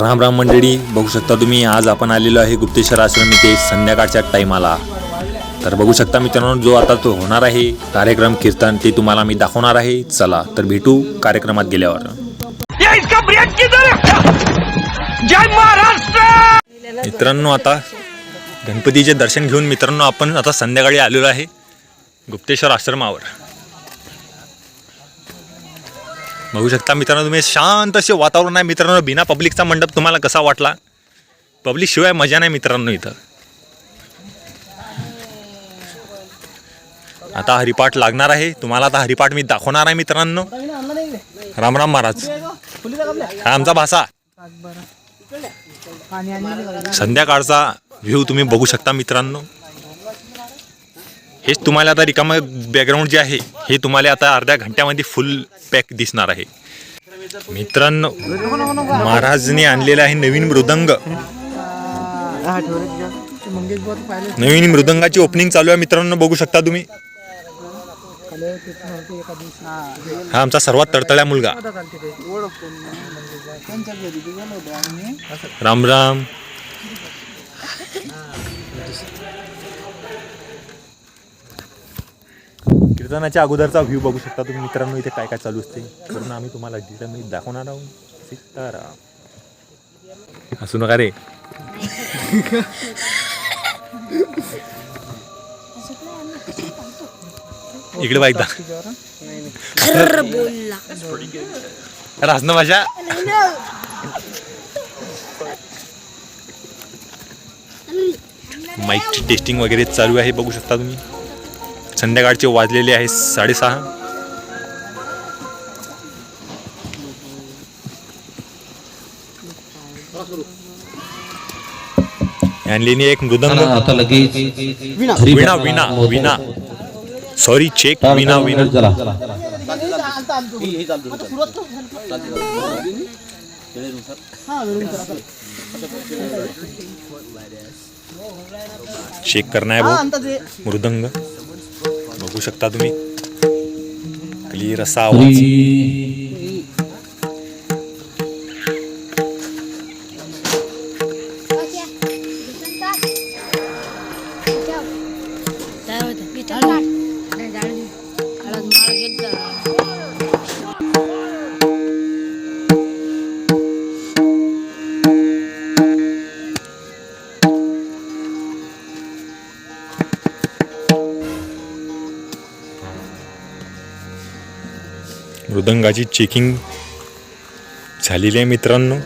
राम राम मंडळी बघू शकता तुम्ही आज आपण आलेलो आहे गुप्तेश्वर आश्रम इथे संध्याकाळच्या टाईमाला. तर बघू शकता मित्रांनो जो आता तो होणार आहे कार्यक्रम कीर्तन ते तुम्हाला मी दाखवणार आहे. चला तर भेटू कार्यक्रमात गेल्यावर. मित्रांनो आता गणपतीचे दर्शन घेऊन मित्रांनो आपण आता संध्याकाळी आलेलो आहे गुप्तेश्वर आश्रमावर. बघू शकता मित्रांनो तुम्ही शांत असे वातावरण आहे. मित्रांनो बिना पब्लिकचा मंडप तुम्हाला कसा वाटला? पब्लिक शिवाय मजा नाही मित्रांनो इथं. आता हरिपाठ लागणार आहे. तुम्हाला आता हरिपाठ मी दाखवणार आहे मित्रांनो. राम राम महाराज. हा आमचा भाषा संध्याकाळचा व्ह्यू तुम्ही बघू शकता मित्रांनो. हेच तुम्हाला आता रिकामं बॅकग्राऊंड जे आहे हे तुम्हाला आता अर्ध्या घंट्यामध्ये फुल पॅक दिसणार आहे. मित्रांनो महाराजने आणलेला आहे नवीन मृदंग. नवीन मृदंगाची ओपनिंग चालू आहे मित्रांनो बघू शकता तुम्ही. हा आमचा सर्वात तळतळ्या मुलगा. राम राम. कीर्तनाच्या अगोदरचा व्ह्यू बघू शकता तुम्ही. मित्रांनो इथे काय काय चालू असते? करून आम्ही तुम्हाला डिटेलमध्ये दाखवणार आहोत. सीताराम हसू नका रे. इकडे एकदा अरे हसणं भाषा माईकची टेस्टिंग वगैरे चालू आहे बघू शकता तुम्ही. संध्याकाळचे वाजलेले आहे साडेसहा. आणलेली एक मृदंग आता लगेच विना. विना विना सॉरी चेक विना विना. चला. चेक करणार भाऊ. मृदंग. बघू शकता तुम्ही. क्लिअर असा आवाज. मृदंगाची चेकिंग झालेली आहे मित्रांनो.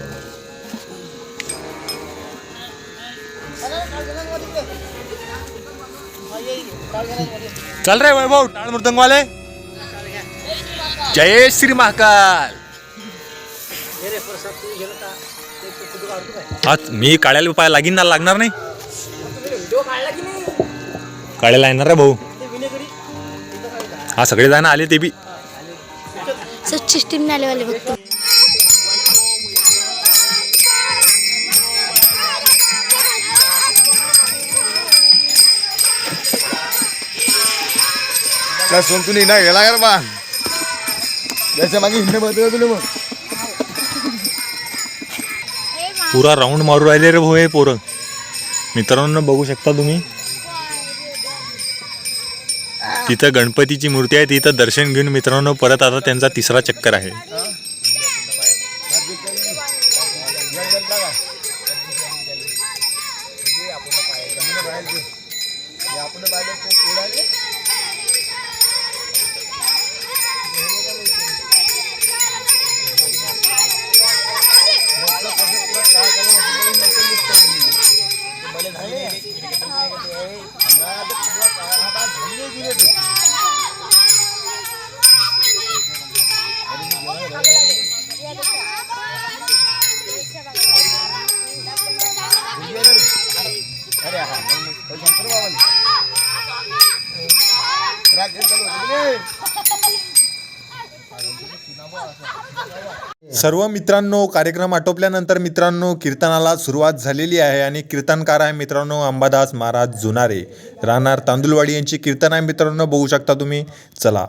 चल रे वैभव टाळ मृदंगवाले. जय श्री महाकाल. आज मी काढायला पाय लागीन ना लागणार नाही. काढायला येणार रे भाऊ. हा सगळे जण आले ते बी. सच्ची टीम आले वाले फक्त काय सोंग तुम्ही ना गेला यार बा. त्याच्यामागे हिंड बघतो तुला मग? पुरा राऊंड मारू राहिले रे भाऊ हे पोरं. मित्रांनो बघू शकता तुम्ही. तिथं गणपतीची मूर्ती आहे तिथं दर्शन घेऊन मित्रांनो परत आता त्यांचा तिसरा चक्कर आहे. सर्व मित्रांनो कार्यक्रम आटोपल्यानंतर मित्रांनो कीर्तनाला सुरुवात झालेली आहे आणि कीर्तनकार आहे मित्रांनो अंबादास महाराज जुनारे. राहणार तांदुलवाडी यांची कीर्तन आहे मित्रांनो बघू शकता तुम्ही. चला.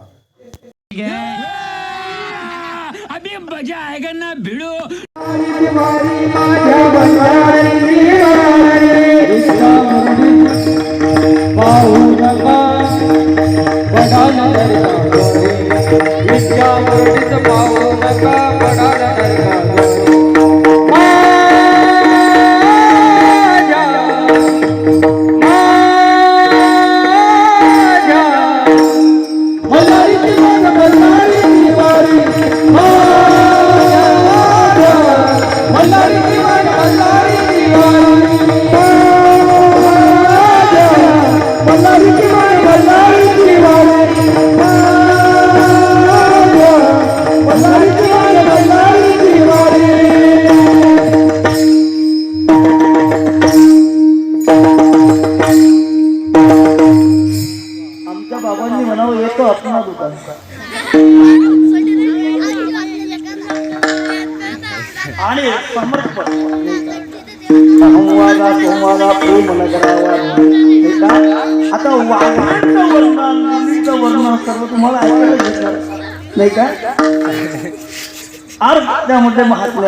आता वर्णन वर्णन सर्व तुम्हाला ऐकायला भेटणार नाही का? अर्थ त्यामध्ये महात्मा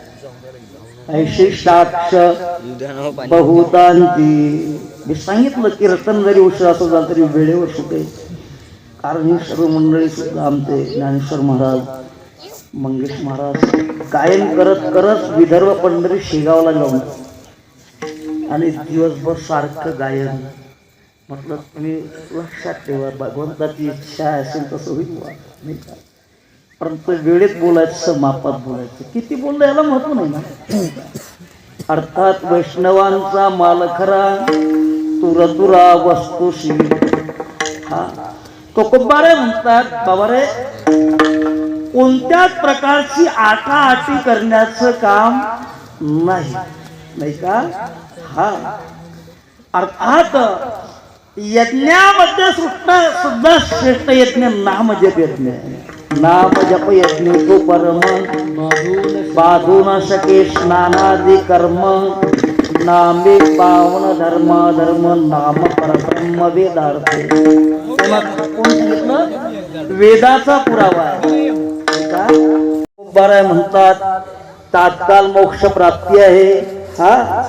ऐशिष्टाक्ष बहुतांची मी सांगितलं कीर्तन जरी उशीर असं झालं तरी वेळेवर सुटे. कारण ही सर्व मंडळी सुद्धा आमचे ज्ञानेश्वर महाराज मंगेश महाराज गायन करत करत विदर्भ पंढरी शेगावला जाऊन. आणि दिवसभर सारखं गायन. म्हटलं तुम्ही लक्षात ठेवा भगवंताची इच्छा असेल तसं होईल नाही का? परंतु वेळेत बोलायचं मापात बोलायचं. किती बोललं याला महत्त्व नाही ना. अर्थात वैष्णवांचा माल खरा तुरतुरा वस्तुशी हा. कोकोबारे म्हणतात बाबा रे कोणत्याच प्रकारची आटाआटी करण्याचं काम नाही. नाही का? हा. अर्थात यज्ञामध्ये सुद्धा सुद्धा श्रेष्ठ यज्ञ नाम जप यज्ञ आहे. नाम जप यज्ञ तो परम बाधू न शके स्नानादि कर्म नामे पावन धर्म धर्म नाम परब्रह्म वेदार्थ। कोणा- कोण सांगितलं? वेदाचा पुरावा आहे. म्हणतात तात्काळ मोक्ष प्राप्ती आहे. हा?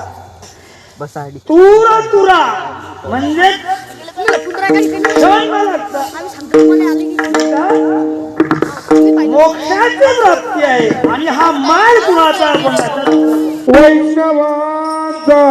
तुरा तुरा म्हणजे मोक्षाची प्राप्ती आहे. आणि हा माल कुणाचा आपण वैष्णवाचा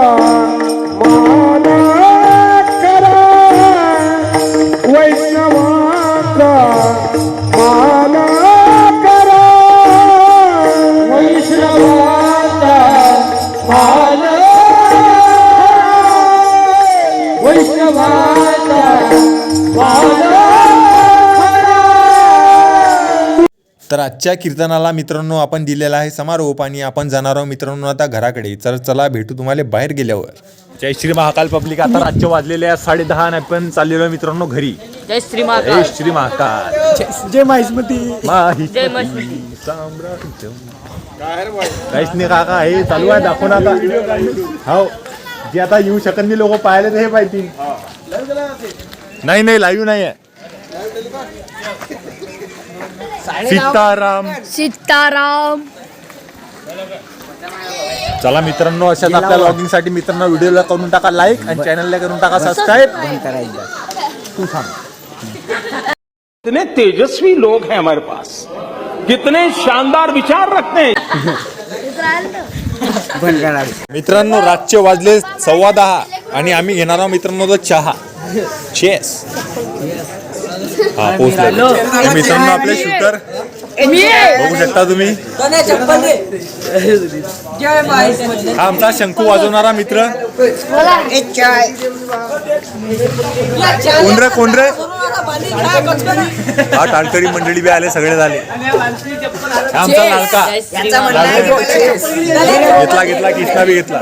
आजच्या कीर्तनाला मित्रांनो आपण दिलेला आहे समारोप आणि आपण जाणार आहोत मित्रांनो आता घराकडे. तर चला भेटू तुम्हाला बाहेर गेल्यावर. जय श्री महाकाल पब्लिक. आता राज्य वाजलेले आहे साडे दहा आणि आपण चाललेलो मित्रांनो घरी. जय श्री जय महाकाल श्री महाकाल. जय जय साम्राज्य. काहीच नाही काका हे चालू आहे दाखव ना आता. हो. जे आता येऊ शकत नाही लोक पाहायला तर हे पाहिजे नाही नाही लाईव्ह नाही आहे सीताराम. सीताराम. चला मित्रांनो अशाच आपल्या लॉगिंगसाठी मित्रांनो व्हिडिओला करून टाका लाईक आणि चॅनलला करून टाका सबस्क्राईब तू सांग कितने तेजस्वी लोग हैं हमारे पास। कितने शानदार विचार रखते हैं। मित्रांनो रातचे वाजले सव्वा दहा आणि आम्ही घेणार आहोत मित्रांनो तो चहा. चेस हा पोचले तर मित्रांनो आपले शूटर. बघू शकता तुम्ही. हा आमचा शंकू वाजवणारा मित्र. कोण रे कोण रे हा टाळकरी मंडळी बी आले सगळे झाले. आमचा लालका घेतला घेतला कृष्णा बी घेतला.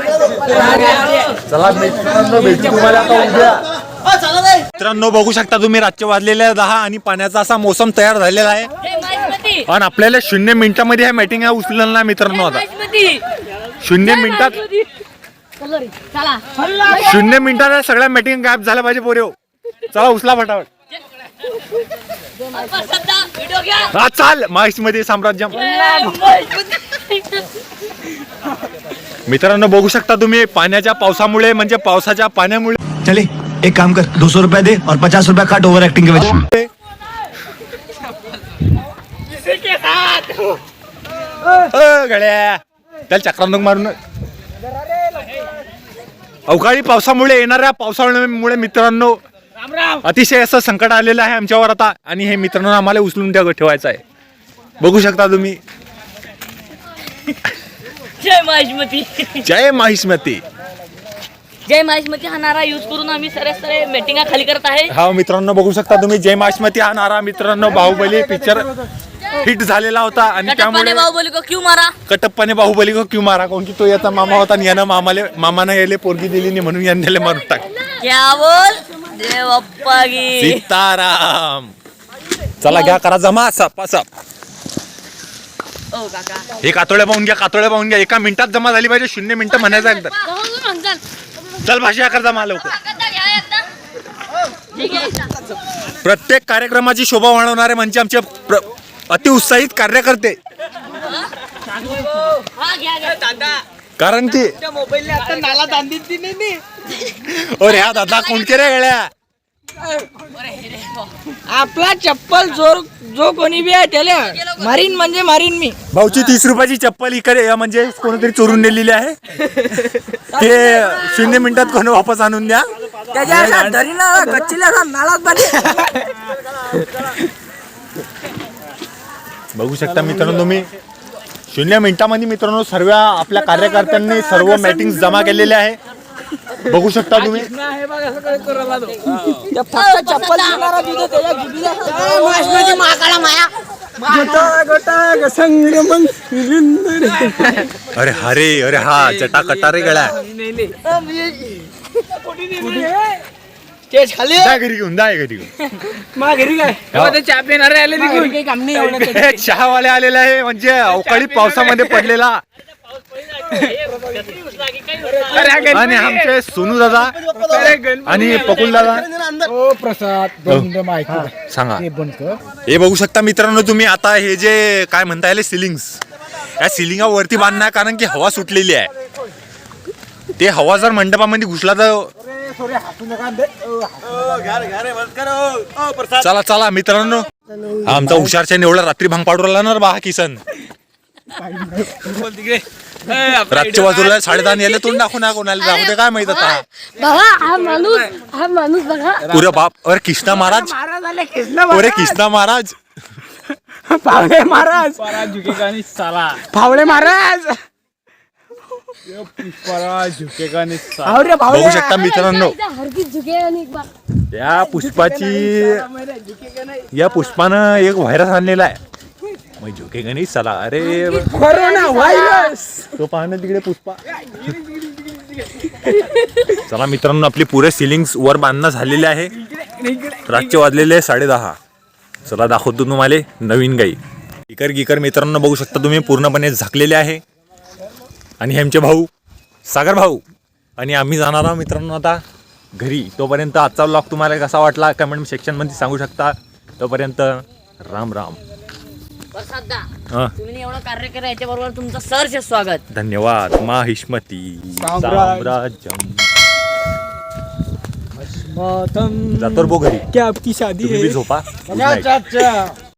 चला मित्रांनो भेटू तुम्हाला आता उद्या. मित्रांनो बघू शकता तुम्ही रातचे वाजलेले दहा आणि पाण्याचा असा मोसम तयार झालेला आहे. आणि आपल्याला शून्य मिनिटामध्ये ह्या मीटिंग उचललं ना मित्रांनो आता. शून्य मिनिटात शून्य मिनिटात या सगळ्या मीटिंग गायब झाल्या पाहिजे पोरे. चला उचला फटाफट. हा चाल. माहिशमध्ये साम्राज्य मित्रांनो बघू शकता तुम्ही पाण्याच्या पावसामुळे म्हणजे पावसाच्या पाण्यामुळे चले. एक काम कर दो सौ रुपया दे और पचास रुपया काट ओवर एक्टिंग के वजह गड्या त्याला मारून अवकाळी पावसामुळे येणाऱ्या पावसामुळे मित्रांनो अतिशय असं संकट आलेलं आहे आमच्यावर आता आणि हे मित्रांनो आम्हाला उचलून त्या ठेवायचं आहे. बघू शकता तुम्ही. जय माहिष्मती. जय माहिष्मती. जय माहिष्मती हा नारा यूज करून आम्ही सरे सरे मीटिंगा खाली करत आहे. हा मित्रांनो बघू शकता तुम्ही जय माहिष्मती हा नारा मित्रांनो बाहुबली पिक्चर हिट झालेला होता आणि त्यामुळे कटप्पाने बाहुबली को क्यों मारा? कटप्पाने बाहुबली को क्यों मारा कोण की तो याचा मामा होता आणि यानं मामाले मामानं याले पोरगी दिली नाही म्हणून याने मारून टाक क्या बोल? जय बाप्पा की सीताराम. चला घ्या करा जमा साप साप ओ काका. हे कातोळ्या पाहून घ्या कातोळ्या पाहून घ्या. एका मिनिटात जमा झाली पाहिजे शून्य मिनिटं म्हणायचं एकदा चल भाषा कर जमा लवकर. प्रत्येक कार्यक्रमाची शोभा वाढवणारे म्हणजे आमचे प्र- अतिउत्साहित कार्यकर्ते. कारण की अरे हा दादा कोण के रे गळ्या? आपला चप्पल जो जो कोणी बी आहे त्याला मारीन म्हणजे मारीन मी. भाऊची तीस रुपयाची चप्पल इकडे या म्हणजे कोणीतरी चोरून नेलेली आहे. ते शून्य मिनिटात कोणी वापस आणून द्या. त्याच्या अशा धरीला गच्चीला असा नाळात बांधे बघू शकता मित्रांनो तुम्ही. शून्य मिनिटामध्ये मित्रांनो सर्व आपल्या कार्यकर्त्यांनी सर्व मीटिंग जमा केलेले आहे बघू शकता तुम्ही. चप्पल अरे हरे अरे हा चटा कटा रे गळ्या. तेच खाली. जा घरी घेऊन जा घरी घेऊन. मा घरी काय? हो. ते चहा पिणारे आले काही काम नाही एवढं हे चहावाले आलेले आहे म्हणजे अवकाळी पावसामध्ये पडलेला. आणि आमचे सोनू दादा आणि पकुल दादा. हो. सांगा. हे बघू शकता मित्रांनो तुम्ही आता हे जे काय म्हणता येईल सिलिंग्स या सिलिंगा वरती बांधणार कारण की हवा सुटलेली आहे. ते हवा जर मंडपामध्ये घुसला तर चला चला मित्रांनो. आमचा हुशारच्या एवढा रात्री भांग पाडू राहिला ना रे बा हा किसन. रातच्या बाजूला साडे दहा यायला तोंड दाखवू ना कोणाला दाखवू ते काय माहीत आता. बाबा हा माणूस हा माणूस बघा. पुरे बाप अरे कृष्णा महाराज. महाराज आले कृष्ण अरे कृष्णा महाराज. फावळे महाराज. फावळे महाराज. फावळे बघू शकता मित्रांनो. हरकी झुके आणि एक बार या पुष्पाची या पुष्पानं एक व्हायरस आणलेला आहे. मग झोके गणेश चला अरे कोरोना व्हायरस तो पाहणं तिकडे पुष्पा चला मित्रांनो आपली पुरे सिलिंग्स वर बांधणं झालेले आहे रातचे वाजलेले आहे साडे दहा चला दाखवतो तुम्हाला नवीन गाई गिकर गिकर मित्रांनो बघू शकता तुम्ही पूर्णपणे झाकलेले आहे आणि हे आमचे भाऊ सागर भाऊ आणि आम्ही जाणार आहोत मित्रांनो आता घरी तोपर्यंत आजचा ब्लॉग तुम्हाला कसा वाटला कमेंट सेक्शनमध्ये सांगू शकता तोपर्यंत राम राम हां. तुम्ही एवढं कार्य करा याच्या बरोबर तुमचं सरचे स्वागत. धन्यवाद. माहिष्मती साम्राज्यम. जातो रे भाऊ घरी क्या आपकी शादी तुम्ही बी झोपा. Good night.